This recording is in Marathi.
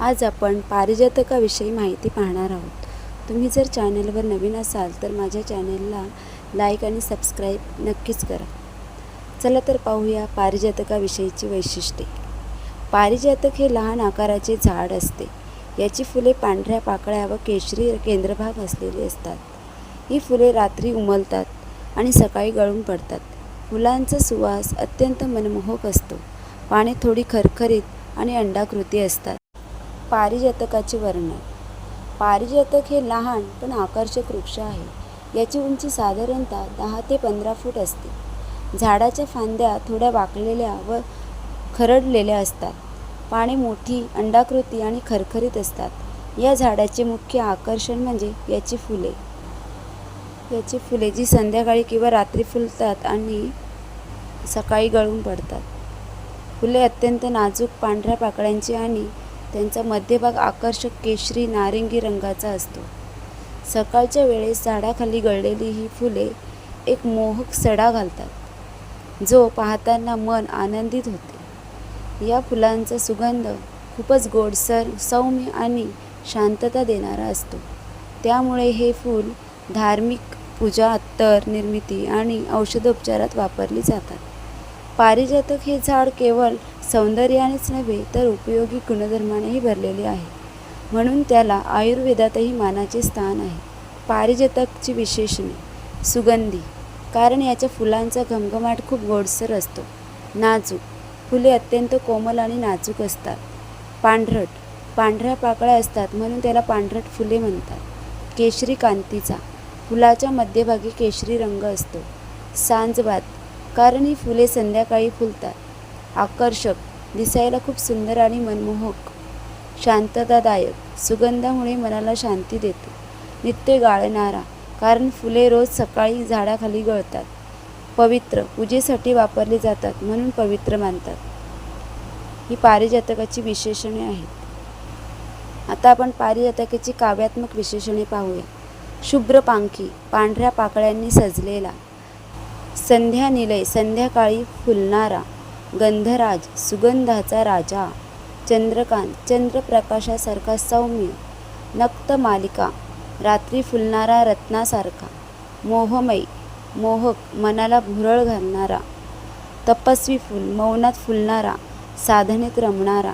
आज आपण पारिजातकाविषयी माहिती पाहणार आहोत. तुम्ही जर चॅनलवर नवीन असाल तर माझ्या चॅनलला लाईक आणि सबस्क्राईब नक्कीच करा. चला तर पाहूया पारिजातकाविषयीची वैशिष्ट्ये. पारिजातक हे लहान आकाराचे झाड असते. याची फुले पांढऱ्या पाकळ्या व केशरी केंद्रभाग असलेली असतात. ही फुले रात्री उमलतात आणि सकाळी गळून पडतात. फुलांचा सुवास अत्यंत मनमोहक असतो. पाने थोडी खरखरीत आणि अंडाकृती असतात. पारिजातकाचे वर्णन. पारिजातक हे लहान पण आकर्षक वृक्ष आहे. याची उंची साधारणतः दहा ते पंधरा फूट असते. झाडाच्या फांद्या थोड्या वाकलेल्या व खरडलेल्या असतात. पाने मोठी अंडाकृती आणि खरखरीत असतात. या झाडाचे मुख्य आकर्षण म्हणजे याची फुले. याची फुले जी संध्याकाळी किंवा रात्री फुलतात आणि सकाळी गळून पडतात. फुले अत्यंत नाजूक पांढऱ्या पाकळ्यांची आणि त्यांचा मध्यभाग आकर्षक केशरी नारिंगी रंगाचा असतो. सकाळच्या वेळेस झाडाखाली गळलेली ही फुले एक मोहक सडा घालतात. जो पाहताना मन आनंदित होते. या फुलांचा सुगंध खूपच गोडसर सौम्य आणि शांतता देणारा असतो. त्यामुळे हे फूल धार्मिक पूजा अत्तर निर्मिती आणि औषधोपचारात वापरली जातात. पारिजातक हे झाड केवळ सौंदर्यानेच नव्हे तर उपयोगी गुणधर्मानेही भरलेले आहे. म्हणून त्याला आयुर्वेदातही मानाचे स्थान आहे. पारिजातकची विशेषणे. सुगंधी. कारण याच्या फुलांचा घमघमाट खूप गोडसर असतो. नाजूक. फुले अत्यंत कोमल आणि नाजूक असतात. पांढरट. पांढऱ्या पाकळ्या असतात म्हणून त्याला पांढरट फुले म्हणतात. केशरी कांतीचा. फुलाच्या मध्यभागी केशरी रंग असतो. सांजबात. कारण ही फुले संध्याकाळी फुलतात. आकर्षक दिसायला खूप सुंदर आणि मनमोहक शांततादायक सुगंधामुळे मनाला शांती देते. नित्य गाळणारा कारण फुले रोज सकाळी झाडाखाली गळतात. पवित्र पूजेसाठी वापरली जातात म्हणून पवित्र मानतात. ही पारिजातकाची विशेषणे आहेत. आता आपण पारिजातकाची काव्यात्मक विशेषणे पाहूया. शुभ्र पांखी पांढऱ्या पाकळ्यांनी सजलेला संध्या निलय संध्याकाळी फुलणारा गंधराज सुगंधाचा राजा चंद्रकांत चंद्रप्रकाशासारखा सौम्य नक्त मालिका रात्री फुलणारा रत्नासारखा मोहमयी मोहक मनाला भुरळ घालणारा तपस्वी फुल मौनात फुलणारा साधनेत रमणारा